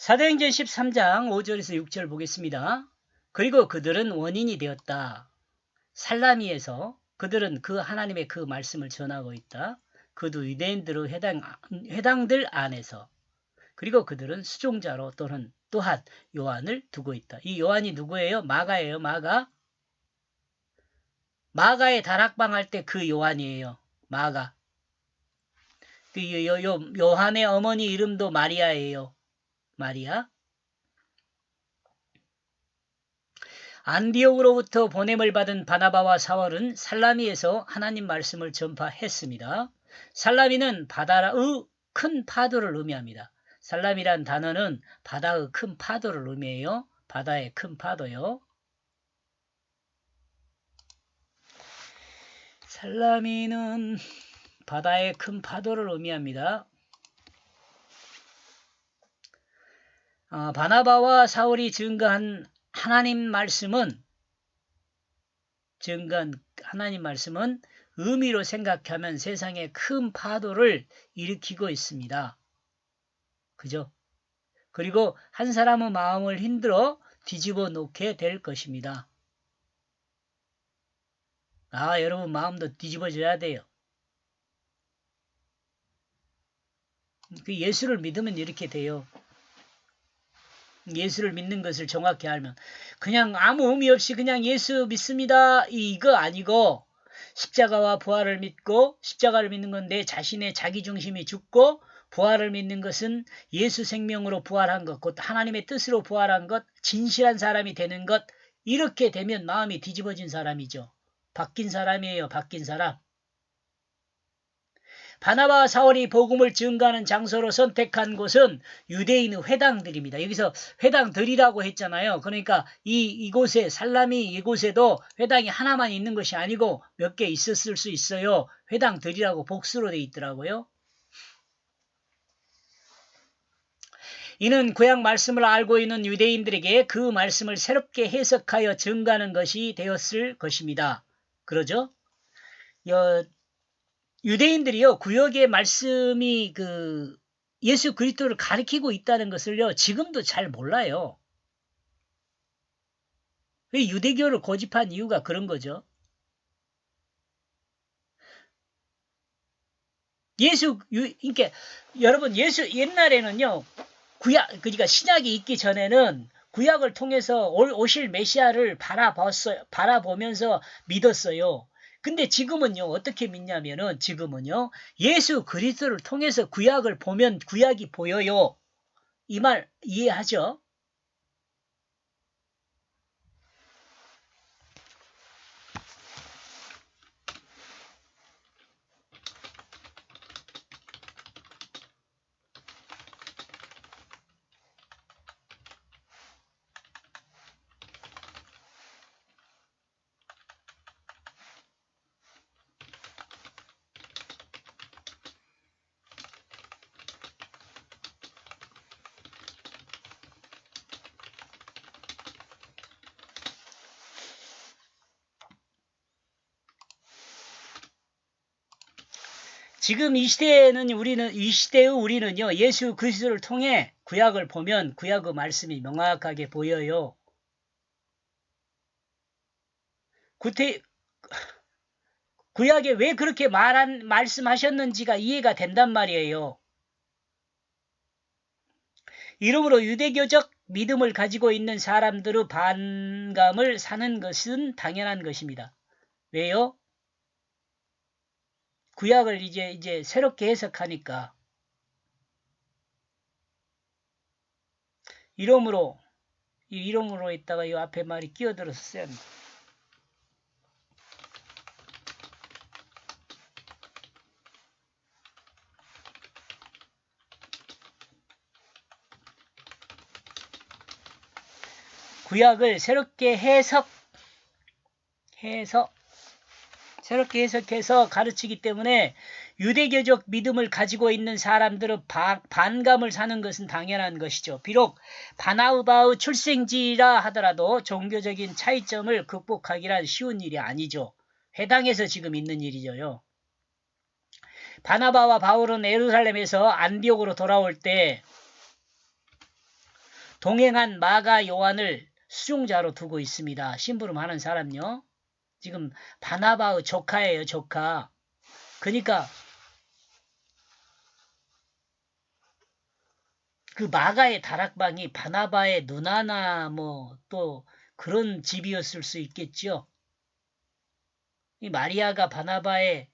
사도행전 13장 5절에서 6절 보겠습니다. 그리고 그들은 원인이 되었다. 살라미에서 그들은 그 하나님의 그 말씀을 전하고 있다. 그도 유대인들의 해당, 해당들 안에서 그리고 그들은 수종자로 또는 또한 요한을 두고 있다. 이 요한이 누구예요? 마가예요. 마가. 마가의 다락방 할 때 그 요한이에요. 마가. 그 요, 요, 요한의 어머니 이름도 마리아예요. 마리아. 안디옥으로부터 보냄을 받은 바나바와 사월은 살라미에서 하나님 말씀을 전파했습니다. 살라미는 바다의 큰 파도를 의미합니다. 살람이란 단어는 바다의 큰 파도를 의미해요. 바다의 큰 파도요. 살라미는 바다의 큰 파도를 의미합니다. 바나바와 사울이 증거한 하나님 말씀은 증거한 하나님 말씀은 의미로 생각하면 세상에 큰 파도를 일으키고 있습니다. 그죠? 그리고 한 사람의 마음을 힘들어 뒤집어 놓게 될 것입니다. 아, 여러분 마음도 뒤집어져야 돼요. 그 예수를 믿으면 이렇게 돼요. 예수를 믿는 것을 정확히 알면 그냥 아무 의미 없이 그냥 예수 믿습니다 이거 아니고 십자가와 부활을 믿고 십자가를 믿는 건 내 자신의 자기 중심이 죽고 부활을 믿는 것은 예수 생명으로 부활한 것, 곧 하나님의 뜻으로 부활한 것, 진실한 사람이 되는 것, 이렇게 되면 마음이 뒤집어진 사람이죠. 바뀐 사람이에요, 바뀐 사람. 바나바와 사울이 복음을 증가하는 장소로 선택한 곳은 유대인의 회당들입니다. 여기서 회당들이라고 했잖아요. 그러니까 이 이곳에 살라미 이곳에도 회당이 하나만 있는 것이 아니고 몇 개 있었을 수 있어요. 회당들이라고 복수로 돼 있더라고요. 이는 구약 말씀을 알고 있는 유대인들에게 그 말씀을 새롭게 해석하여 증가하는 것이 되었을 것입니다. 그러죠? 여, 유대인들이요 구역의 말씀이 그 예수 그리스도를 가리키고 있다는 것을요 지금도 잘 몰라요. 유대교를 고집한 이유가 그런 거죠. 예수, 유, 그러니까 여러분 예수 옛날에는요 구약, 그러니까 신약이 있기 전에는 구약을 통해서 오실 메시아를 바라봤어요. 바라보면서 믿었어요. 근데 지금은요, 어떻게 믿냐면은 지금은요, 예수 그리스도를 통해서 구약을 보면 구약이 보여요. 이 말 이해하죠? 지금 이 시대에는 우리는 이 시대의 우리는요 예수 그리스도를 통해 구약을 보면 구약의 말씀이 명확하게 보여요. 구태 구약에 왜 그렇게 말한 말씀하셨는지가 이해가 된단 말이에요. 이러므로 유대교적 믿음을 가지고 있는 사람들의 반감을 사는 것은 당연한 것입니다. 왜요? 구약을 이제 이제 새롭게 해석하니까 이름으로 이 이름으로 있다가 이 앞에 말이 끼어들어서 합니다. 구약을 새롭게 해석 해석 새롭게 해석해서 가르치기 때문에 유대교적 믿음을 가지고 있는 사람들은 바, 반감을 사는 것은 당연한 것이죠. 비록 바나우바의 출생지라 하더라도 종교적인 차이점을 극복하기란 쉬운 일이 아니죠. 해당에서 지금 있는 일이죠요. 바나바와 바울은 에루살렘에서 안디옥으로 돌아올 때 동행한 마가 요한을 수종자로 두고 있습니다. 심부름하는 사람요. 지금 바나바의 조카예요, 조카. 그러니까 그 마가의 다락방이 바나바의 누나나 뭐 또 그런 집이었을 수 있겠죠. 이 마리아가 바나바의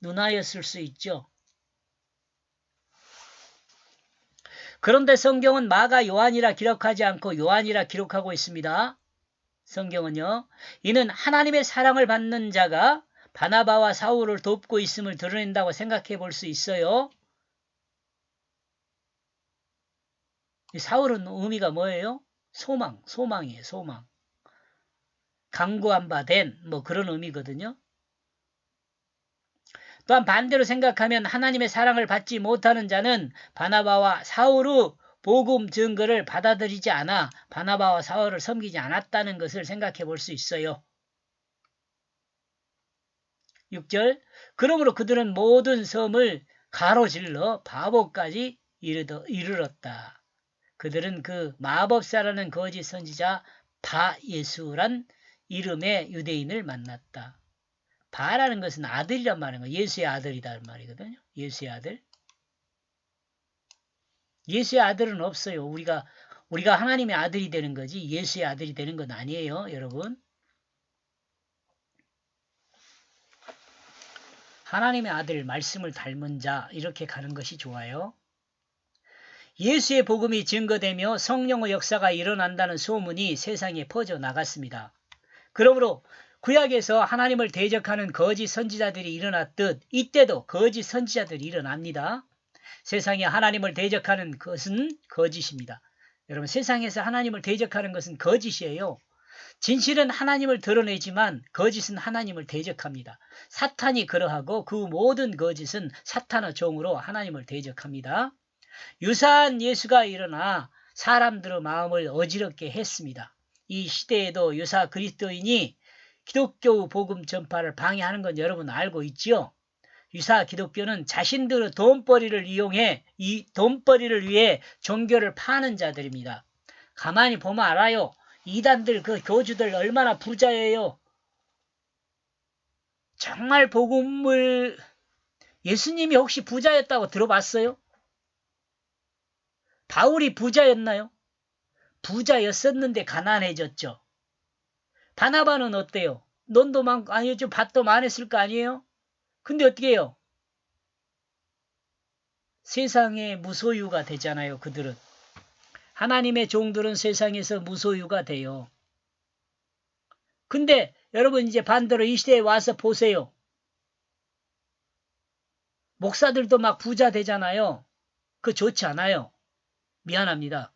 누나였을 수 있죠. 그런데 성경은 마가 요한이라 기록하지 않고 요한이라 기록하고 있습니다. 성경은요. 이는 하나님의 사랑을 받는 자가 바나바와 사울을 돕고 있음을 드러낸다고 생각해 볼 수 있어요. 이 사울은 의미가 뭐예요? 소망, 소망이에요, 소망. 강구한 바 된, 뭐 그런 의미거든요. 또한 반대로 생각하면 하나님의 사랑을 받지 못하는 자는 바나바와 사울의 복음 증거를 받아들이지 않아 바나바와 사울을 섬기지 않았다는 것을 생각해 볼 수 있어요. 6절 그러므로 그들은 모든 섬을 가로질러 바보까지 이르렀다. 그들은 그 마법사라는 거짓 선지자 바 예수란 이름의 유대인을 만났다. 바라는 것은 아들이란 말인 거예요. 예수의 아들이다 말이거든요. 예수의 아들. 예수의 아들은 없어요. 우리가 우리가 하나님의 아들이 되는 거지 예수의 아들이 되는 건 아니에요, 여러분. 하나님의 아들 말씀을 닮은 자 이렇게 가는 것이 좋아요. 예수의 복음이 증거되며 성령의 역사가 일어난다는 소문이 세상에 퍼져 나갔습니다. 그러므로 구약에서 하나님을 대적하는 거짓 선지자들이 일어났듯 이때도 거짓 선지자들이 일어납니다. 세상에 하나님을 대적하는 것은 거짓입니다. 여러분 세상에서 하나님을 대적하는 것은 거짓이에요. 진실은 하나님을 드러내지만 거짓은 하나님을 대적합니다. 사탄이 그러하고 그 모든 거짓은 사탄의 종으로 하나님을 대적합니다. 유사한 예수가 일어나 사람들의 마음을 어지럽게 했습니다. 이 시대에도 유사 그리스도인이 기독교 복음 전파를 방해하는 건 여러분 알고 있지요? 유사 기독교는 자신들의 돈벌이를 이용해 이 돈벌이를 위해 종교를 파는 자들입니다. 가만히 보면 알아요. 이단들 그 교주들 얼마나 부자예요. 정말 복음을 예수님이 혹시 부자였다고 들어봤어요? 바울이 부자였나요? 부자였었는데 가난해졌죠. 바나바는 어때요? 논도 많고 아니요 좀 밭도 많았을 거 아니에요? 근데 어떻게 해요? 세상에 무소유가 되잖아요. 그들은. 하나님의 종들은 세상에서 무소유가 돼요. 근데 여러분 이제 반대로 이 시대에 와서 보세요. 목사들도 막 부자 되잖아요. 그 좋지 않아요. 미안합니다.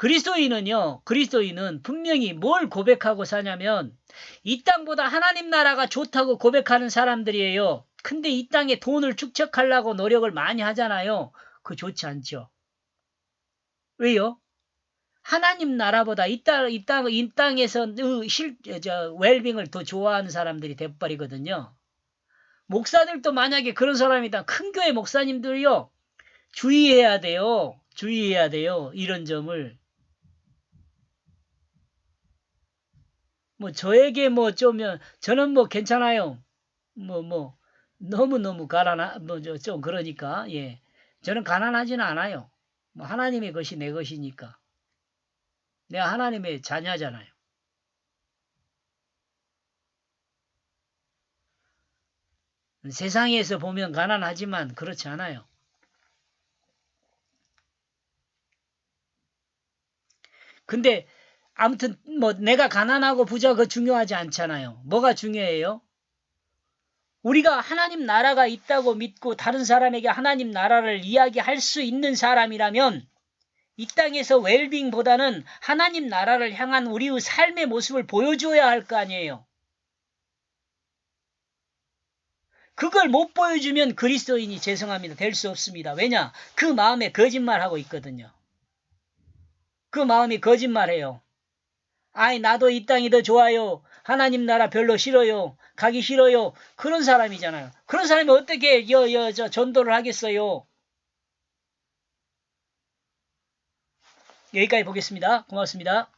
그리스도인은요, 그리스도인은 분명히 뭘 고백하고 사냐면, 이 땅보다 하나님 나라가 좋다고 고백하는 사람들이에요. 근데 이 땅에 돈을 축적하려고 노력을 많이 하잖아요. 그 좋지 않죠. 왜요? 하나님 나라보다 이 땅, 이 땅, 이 땅에서 실, 저, 웰빙을 더 좋아하는 사람들이 돼버리거든요. 목사들도 만약에 그런 사람이다. 큰 교회 목사님들이요. 주의해야 돼요. 주의해야 돼요. 이런 점을. 뭐 저에게 뭐 좀면 저는 뭐 괜찮아요. 뭐뭐 너무 너무 가난하 뭐좀 그러니까 예. 저는 가난하지는 않아요. 뭐 하나님의 것이 내 것이니까. 내가 하나님의 자녀잖아요. 세상에서 보면 가난하지만 그렇지 않아요. 근데 아무튼 뭐 내가 가난하고 부자 그 중요하지 않잖아요. 뭐가 중요해요? 우리가 하나님 나라가 있다고 믿고 다른 사람에게 하나님 나라를 이야기할 수 있는 사람이라면 이 땅에서 웰빙보다는 하나님 나라를 향한 우리의 삶의 모습을 보여줘야 할 거 아니에요. 그걸 못 보여주면 그리스도인이 죄송합니다. 될 수 없습니다. 왜냐? 그 마음에 거짓말하고 있거든요. 그 마음이 거짓말해요. 아이 나도 이 땅이 더 좋아요. 하나님 나라 별로 싫어요. 가기 싫어요. 그런 사람이잖아요. 그런 사람이 어떻게 여, 여, 저 전도를 하겠어요? 여기까지 보겠습니다. 고맙습니다.